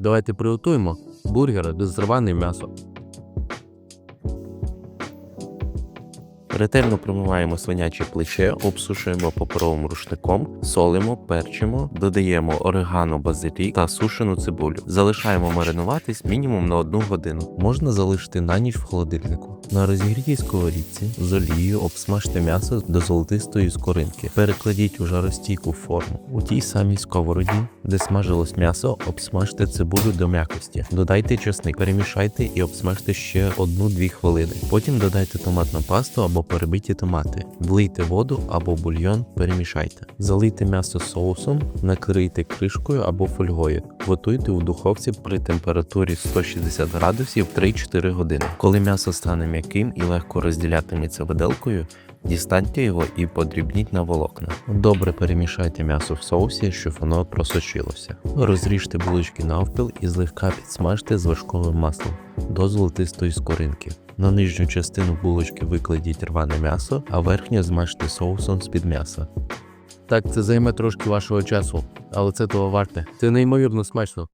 Давайте приготуємо бургери без зриване м'ясо. Ретельно промиваємо свиняче плече, обсушуємо паперовим рушником, солимо, перчимо, додаємо орегано, базилік та сушену цибулю. Залишаємо маринуватись мінімум на одну годину. Можна залишити на ніч в холодильнику. На розігрітій сковорідці з олією обсмажте м'ясо до золотистої скоринки. Перекладіть у жаростійку форму. У тій самій сковороді, де смажилось м'ясо, обсмажте цибулю до м'якості. Додайте чесник, перемішайте і обсмажте ще 1-2 хвилини. Потім додайте томатну пасту або перебиті томати. Влийте воду або бульйон, перемішайте. Залийте м'ясо соусом, накрийте кришкою або фольгою. Готуйте у духовці при температурі 160 градусів 3-4 години. Коли м'ясо стане м'яким і легко розділятиметься виделкою, дістаньте його і подрібніть на волокна. Добре перемішайте м'ясо в соусі, щоб воно просочилося. Розріжте булочки навпіл і злегка підсмажте з вершковим маслом до золотистої скоринки. На нижню частину булочки викладіть рване м'ясо, а верхнє змажте соусом з-під м'яса. Так, це займе трошки вашого часу, але це того варте. Це неймовірно смачно.